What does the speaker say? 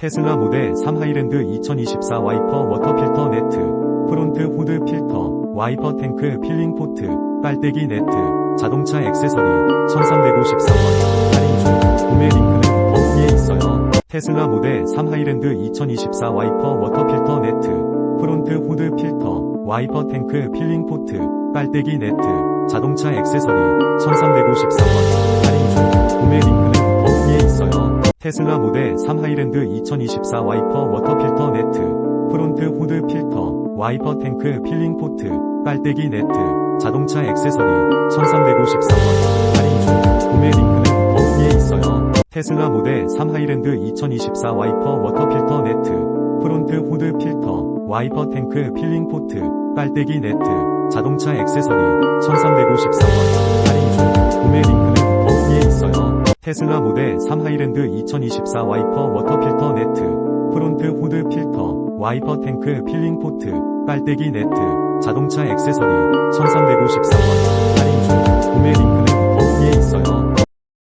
테슬라 모델 3 하이랜드 2024 와이퍼 워터 필터 네트, 프론트 후드 필터, 와이퍼 탱크 필링 포트, 빨대기 네트, 자동차 액세서리 1354원. 할인 중. 구매 링크는 더보기에 있어요. 테슬라 모델 3 하이랜드 2024 와이퍼 워터 필터 네트, 프론트 후드 필터, 와이퍼 탱크 필링 포트, 빨대기 네트, 자동차 액세서리 1354 테슬라 모델 3 하이랜드 2024 와이퍼 워터 필터 네트, 프론트 후드 필터, 와이퍼 탱크 필링 포트, 빨대기 네트, 자동차 액세서리 1354원 할인 중 구매 링크는 더보기에 있어요. 테슬라 모델 3 하이랜드 2024 와이퍼 워터 필터 네트, 프론트 후드 필터, 와이퍼 탱크 필링 포트, 빨대기 네트, 자동차 액세서리 1354원 테슬라 모델 3 하이랜드 2024 와이퍼 워터 필터 네트, 프론트 후드 필터, 와이퍼 탱크 필링 포트, 빨대기 네트, 자동차 액세서리 1354원 할인